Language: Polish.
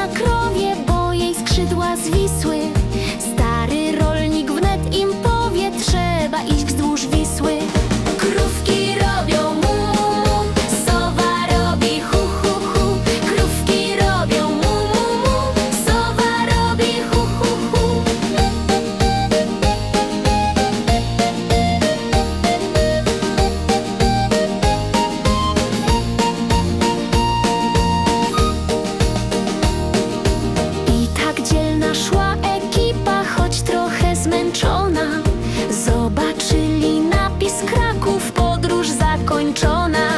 na krowie, bo jej skrzydła zwisły. Stary rolnik wnet im powie, trzeba iść wzdłuż Wisły. zmęczona. Zobaczyli napis Kraków, podróż zakończona.